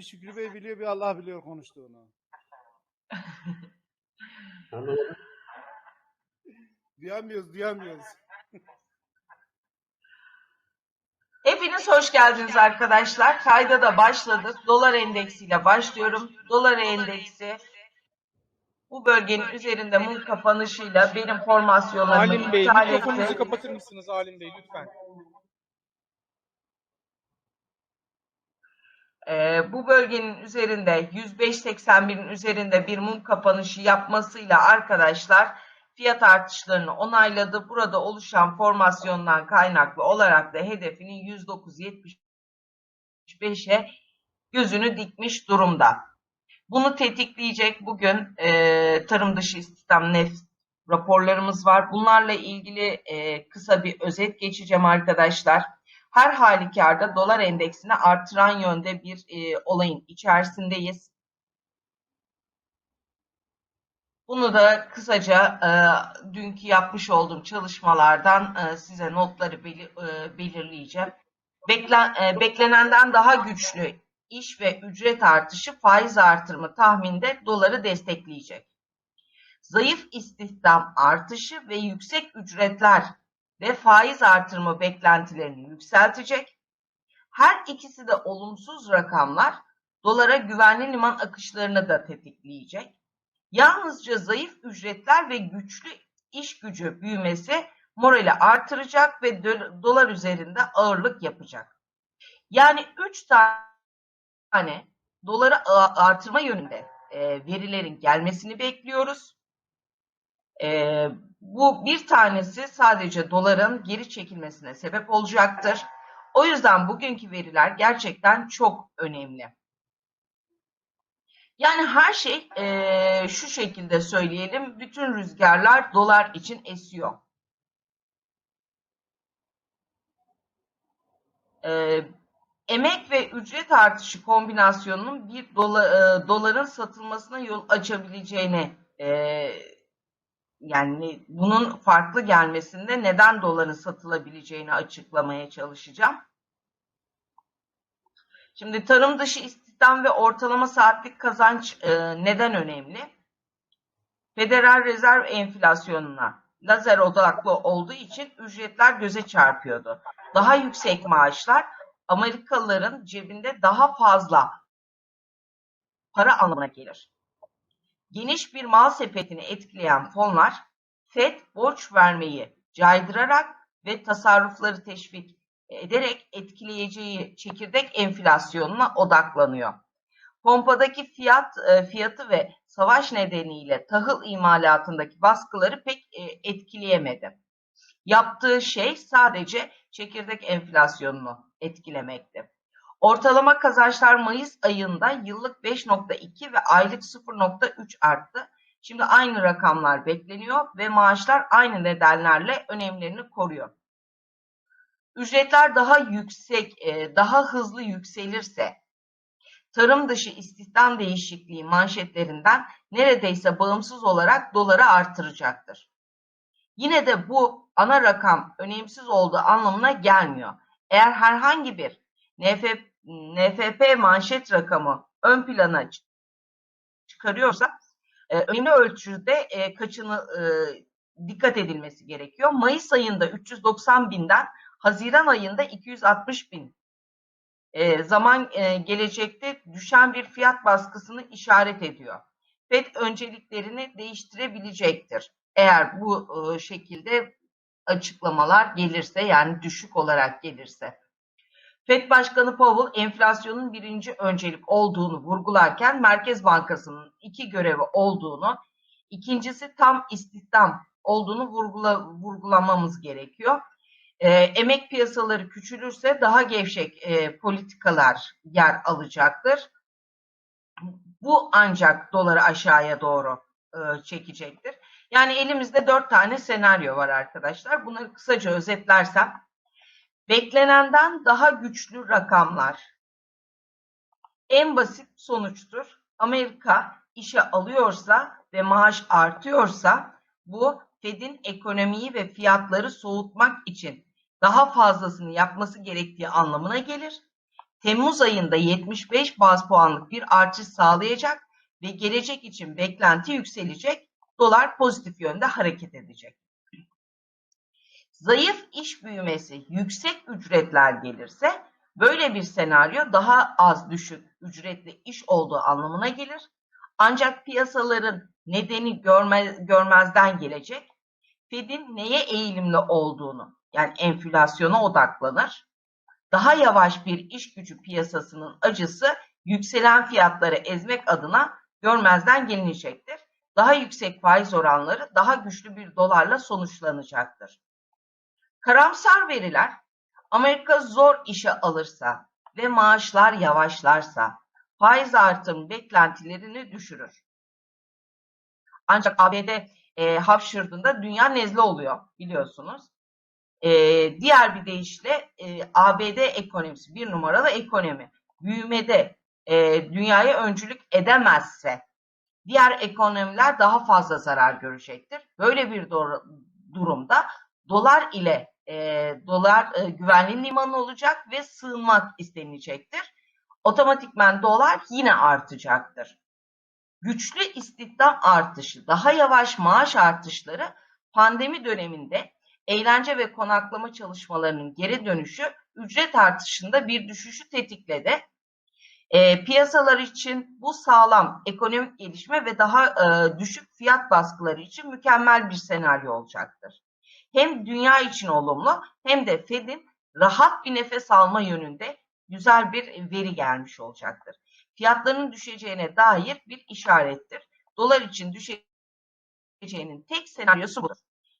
bir Şükrü Bey biliyor bir Allah biliyor konuştuğunu. Anlamadım. Duyamıyoruz duyamıyoruz. Hepiniz hoş geldiniz arkadaşlar. Kayda da başladık. Dolar endeksiyle başlıyorum. Dolar endeksi bu bölgenin üzerinde mum kapanışıyla benim formasyonlarımı Alim Bey, iptal mikrofonunuzu kapatır mısınız Alim Bey lütfen? Ee, bu bölgenin üzerinde 105.81'in üzerinde bir mum kapanışı yapmasıyla arkadaşlar fiyat artışlarını onayladı. Burada oluşan formasyondan kaynaklı olarak da hedefini 109.75'e gözünü dikmiş durumda. Bunu tetikleyecek bugün e, tarım dışı istihdam nef raporlarımız var. Bunlarla ilgili e, kısa bir özet geçeceğim arkadaşlar. Her halükarda dolar endeksini artıran yönde bir e, olayın içerisindeyiz. Bunu da kısaca e, dünkü yapmış olduğum çalışmalardan e, size notları beli- e, belirleyeceğim. Beklen, e, beklenenden daha güçlü iş ve ücret artışı faiz artırımı tahminde doları destekleyecek. Zayıf istihdam artışı ve yüksek ücretler ve faiz artırımı beklentilerini yükseltecek. Her ikisi de olumsuz rakamlar dolara güvenli liman akışlarını da tetikleyecek. Yalnızca zayıf ücretler ve güçlü iş gücü büyümesi morali artıracak ve do- dolar üzerinde ağırlık yapacak. Yani 3 tane doları artırma yönünde e, verilerin gelmesini bekliyoruz. E, bu bir tanesi sadece doların geri çekilmesine sebep olacaktır. O yüzden bugünkü veriler gerçekten çok önemli. Yani her şey e, şu şekilde söyleyelim, bütün rüzgarlar dolar için esiyor. E, emek ve ücret artışı kombinasyonunun bir dola, e, doların satılmasına yol açabileceğini e, yani bunun farklı gelmesinde neden doların satılabileceğini açıklamaya çalışacağım. Şimdi tarım dışı istihdam ve ortalama saatlik kazanç e, neden önemli? Federal Rezerv enflasyonuna lazer odaklı olduğu için ücretler göze çarpıyordu. Daha yüksek maaşlar Amerikalıların cebinde daha fazla para anlamına gelir. Geniş bir mal sepetini etkileyen fonlar FED borç vermeyi caydırarak ve tasarrufları teşvik ederek etkileyeceği çekirdek enflasyonuna odaklanıyor. Pompadaki fiyat e, fiyatı ve savaş nedeniyle tahıl imalatındaki baskıları pek e, etkileyemedi. Yaptığı şey sadece çekirdek enflasyonunu etkilemekti. Ortalama kazançlar Mayıs ayında yıllık 5.2 ve aylık 0.3 arttı. Şimdi aynı rakamlar bekleniyor ve maaşlar aynı nedenlerle önemlerini koruyor. Ücretler daha yüksek, e, daha hızlı yükselirse tarım dışı istihdam değişikliği manşetlerinden neredeyse bağımsız olarak doları artıracaktır. Yine de bu ana rakam önemsiz olduğu anlamına gelmiyor. Eğer herhangi bir NFP, NFP manşet rakamı ön plana çı- çıkarıyorsa e, önemli ölçüde e, kaçını e, dikkat edilmesi gerekiyor. Mayıs ayında 390 binden Haziran ayında 260 bin e, zaman e, gelecekte düşen bir fiyat baskısını işaret ediyor. FED önceliklerini değiştirebilecektir. Eğer bu e, şekilde açıklamalar gelirse yani düşük olarak gelirse. FED Başkanı Powell enflasyonun birinci öncelik olduğunu vurgularken Merkez Bankası'nın iki görevi olduğunu, ikincisi tam istihdam olduğunu vurgula, vurgulamamız gerekiyor. E, emek piyasaları küçülürse daha gevşek e, politikalar yer alacaktır. Bu ancak doları aşağıya doğru e, çekecektir. Yani elimizde dört tane senaryo var arkadaşlar. Bunları kısaca özetlersem, beklenenden daha güçlü rakamlar en basit sonuçtur. Amerika işe alıyorsa ve maaş artıyorsa bu Fed'in ekonomiyi ve fiyatları soğutmak için daha fazlasını yapması gerektiği anlamına gelir. Temmuz ayında 75 baz puanlık bir artış sağlayacak ve gelecek için beklenti yükselecek. Dolar pozitif yönde hareket edecek. Zayıf iş büyümesi, yüksek ücretler gelirse böyle bir senaryo daha az düşük ücretli iş olduğu anlamına gelir. Ancak piyasaların nedeni görme, görmezden gelecek. Fed'in neye eğilimli olduğunu yani enflasyona odaklanır. Daha yavaş bir iş gücü piyasasının acısı yükselen fiyatları ezmek adına görmezden gelinecektir. Daha yüksek faiz oranları daha güçlü bir dolarla sonuçlanacaktır. Karamsar veriler Amerika zor işe alırsa ve maaşlar yavaşlarsa faiz artım beklentilerini düşürür. Ancak ABD e, hapşırdığında dünya nezle oluyor biliyorsunuz. E, diğer bir deyişle e, ABD ekonomisi bir numaralı ekonomi büyümede e, dünyaya öncülük edemezse diğer ekonomiler daha fazla zarar görecektir. Böyle bir durumda dolar ile e, dolar e, güvenli limanı olacak ve sığınmak istenilecektir. Otomatikmen dolar yine artacaktır. Güçlü istihdam artışı, daha yavaş maaş artışları pandemi döneminde eğlence ve konaklama çalışmalarının geri dönüşü ücret artışında bir düşüşü tetikledi. E, piyasalar için bu sağlam ekonomik gelişme ve daha e, düşük fiyat baskıları için mükemmel bir senaryo olacaktır. Hem dünya için olumlu hem de Fed'in rahat bir nefes alma yönünde güzel bir veri gelmiş olacaktır. Fiyatların düşeceğine dair bir işarettir. Dolar için düşeceğinin tek senaryosu budur.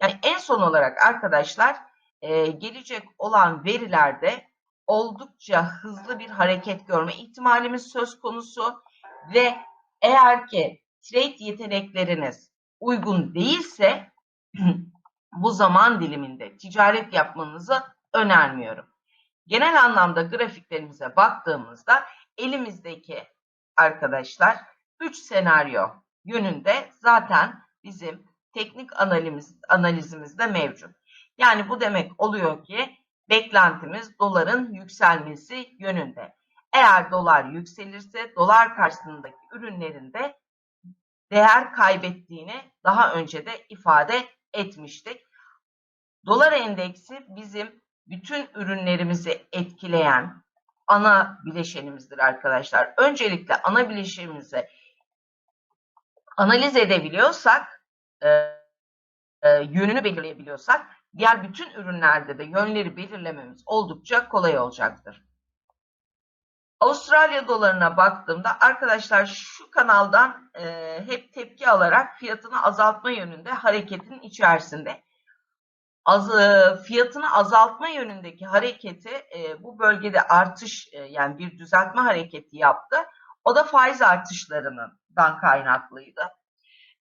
Yani en son olarak arkadaşlar e, gelecek olan verilerde oldukça hızlı bir hareket görme ihtimalimiz söz konusu ve eğer ki trade yetenekleriniz uygun değilse bu zaman diliminde ticaret yapmanızı önermiyorum. Genel anlamda grafiklerimize baktığımızda elimizdeki arkadaşlar 3 senaryo yönünde zaten bizim teknik analiz, analizimizde mevcut. Yani bu demek oluyor ki beklentimiz doların yükselmesi yönünde. Eğer dolar yükselirse dolar karşısındaki ürünlerin de değer kaybettiğini daha önce de ifade etmiştik. Dolar endeksi bizim bütün ürünlerimizi etkileyen ana bileşenimizdir arkadaşlar. Öncelikle ana bileşenimizi analiz edebiliyorsak, e, e, yönünü belirleyebiliyorsak, diğer bütün ürünlerde de yönleri belirlememiz oldukça kolay olacaktır. Avustralya dolarına baktığımda arkadaşlar şu kanaldan e, hep tepki alarak fiyatını azaltma yönünde hareketin içerisinde. Az, e, fiyatını azaltma yönündeki hareketi e, bu bölgede artış e, yani bir düzeltme hareketi yaptı. O da faiz artışlarından kaynaklıydı.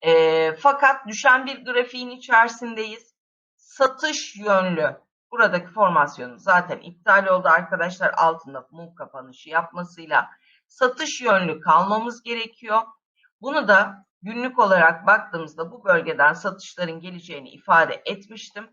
E, fakat düşen bir grafiğin içerisindeyiz. Satış yönlü buradaki formasyonu zaten iptal oldu arkadaşlar altında mum kapanışı yapmasıyla satış yönlü kalmamız gerekiyor. Bunu da günlük olarak baktığımızda bu bölgeden satışların geleceğini ifade etmiştim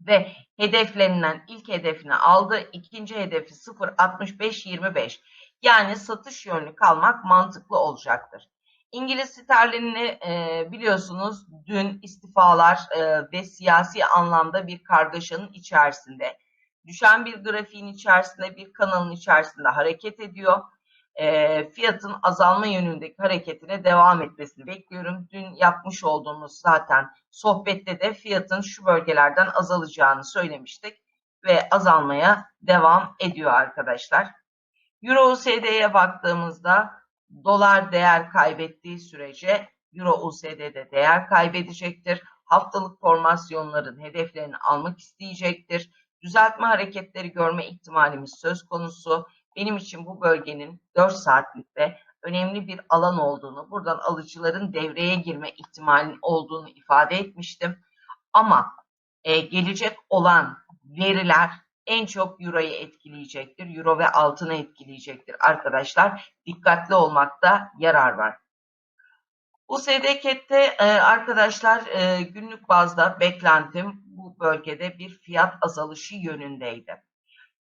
ve hedeflerinden ilk hedefini aldı. ikinci hedefi 0.65-25 yani satış yönlü kalmak mantıklı olacaktır. İngiliz sterlinini e, biliyorsunuz dün istifalar e, ve siyasi anlamda bir kargaşanın içerisinde. Düşen bir grafiğin içerisinde bir kanalın içerisinde hareket ediyor. E, fiyatın azalma yönündeki hareketine devam etmesini bekliyorum. Dün yapmış olduğumuz zaten sohbette de fiyatın şu bölgelerden azalacağını söylemiştik ve azalmaya devam ediyor arkadaşlar. Euro USD'ye baktığımızda dolar değer kaybettiği sürece Euro USD'de değer kaybedecektir. Haftalık formasyonların hedeflerini almak isteyecektir. Düzeltme hareketleri görme ihtimalimiz söz konusu. Benim için bu bölgenin 4 saatlikte önemli bir alan olduğunu, buradan alıcıların devreye girme ihtimalinin olduğunu ifade etmiştim. Ama e, gelecek olan veriler en çok Euro'yu etkileyecektir. Euro ve altını etkileyecektir arkadaşlar. Dikkatli olmakta yarar var. Bu SDK'te e, arkadaşlar e, günlük bazda beklentim bu bölgede bir fiyat azalışı yönündeydi.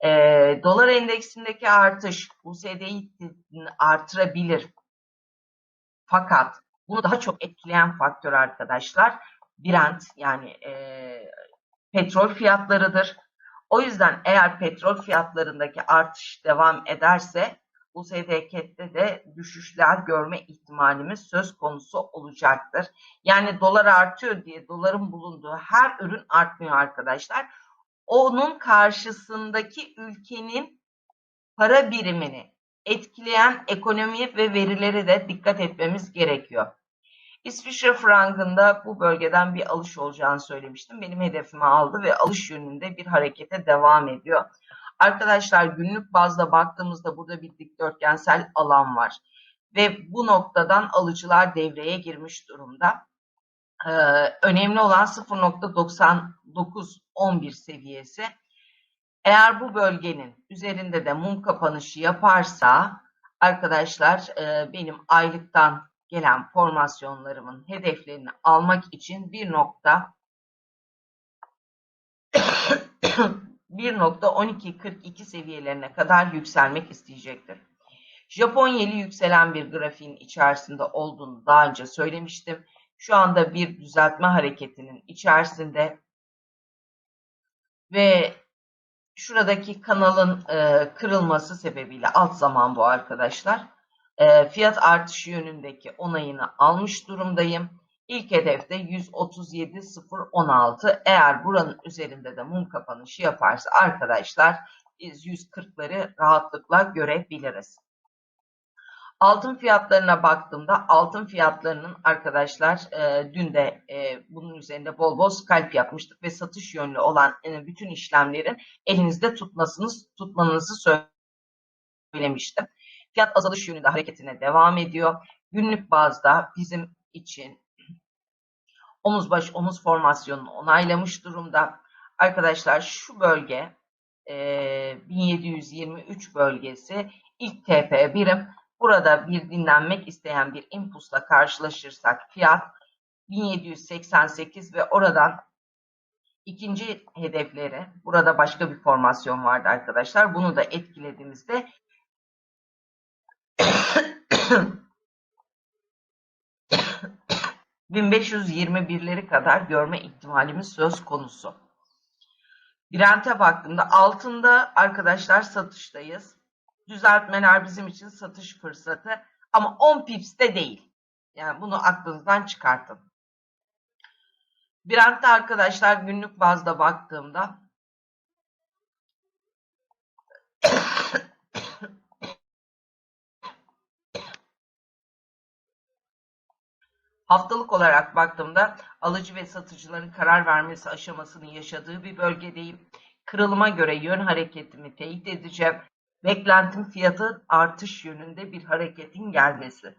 Ee, dolar endeksindeki artış USD'yi artırabilir. Fakat bunu daha çok etkileyen faktör arkadaşlar Brent yani e, petrol fiyatlarıdır. O yüzden eğer petrol fiyatlarındaki artış devam ederse USDK'de de düşüşler görme ihtimalimiz söz konusu olacaktır. Yani dolar artıyor diye doların bulunduğu her ürün artmıyor arkadaşlar. Onun karşısındaki ülkenin para birimini etkileyen ekonomi ve verileri de dikkat etmemiz gerekiyor. İsviçre frangında bu bölgeden bir alış olacağını söylemiştim. Benim hedefimi aldı ve alış yönünde bir harekete devam ediyor. Arkadaşlar günlük bazda baktığımızda burada bir dikdörtgensel alan var. Ve bu noktadan alıcılar devreye girmiş durumda. Ee, önemli olan 0.9911 seviyesi. Eğer bu bölgenin üzerinde de mum kapanışı yaparsa arkadaşlar e, benim aylıktan gelen formasyonlarımın hedeflerini almak için bir nokta 1.1242 seviyelerine kadar yükselmek isteyecektir. Japon yeli yükselen bir grafiğin içerisinde olduğunu daha önce söylemiştim. Şu anda bir düzeltme hareketinin içerisinde ve şuradaki kanalın e, kırılması sebebiyle alt zaman bu arkadaşlar. E, fiyat artışı yönündeki onayını almış durumdayım. İlk hedefte 137.016. Eğer buranın üzerinde de mum kapanışı yaparsa arkadaşlar biz 140'ları rahatlıkla görebiliriz. Altın fiyatlarına baktığımda altın fiyatlarının arkadaşlar e, dün de e, bunun üzerinde bol bol scalp yapmıştık ve satış yönlü olan e, bütün işlemlerin elinizde tutmasını tutmanızı söylemiştim. Fiyat azalış yönünde hareketine devam ediyor. Günlük bazda bizim için omuz baş omuz formasyonunu onaylamış durumda. Arkadaşlar şu bölge e, 1723 bölgesi ilk TP birim. Burada bir dinlenmek isteyen bir impulsla karşılaşırsak fiyat 1788 ve oradan ikinci hedefleri burada başka bir formasyon vardı arkadaşlar. Bunu da etkilediğimizde 1521'leri kadar görme ihtimalimiz söz konusu. Brent'e baktığımda altında arkadaşlar satıştayız. Düzeltmeler bizim için satış fırsatı ama 10 pips'te değil. Yani bunu aklınızdan çıkartın. Brent'te arkadaşlar günlük bazda baktığımda Haftalık olarak baktığımda alıcı ve satıcıların karar vermesi aşamasını yaşadığı bir bölgedeyim. Kırılıma göre yön hareketimi teyit edeceğim. Beklentim fiyatı artış yönünde bir hareketin gelmesi.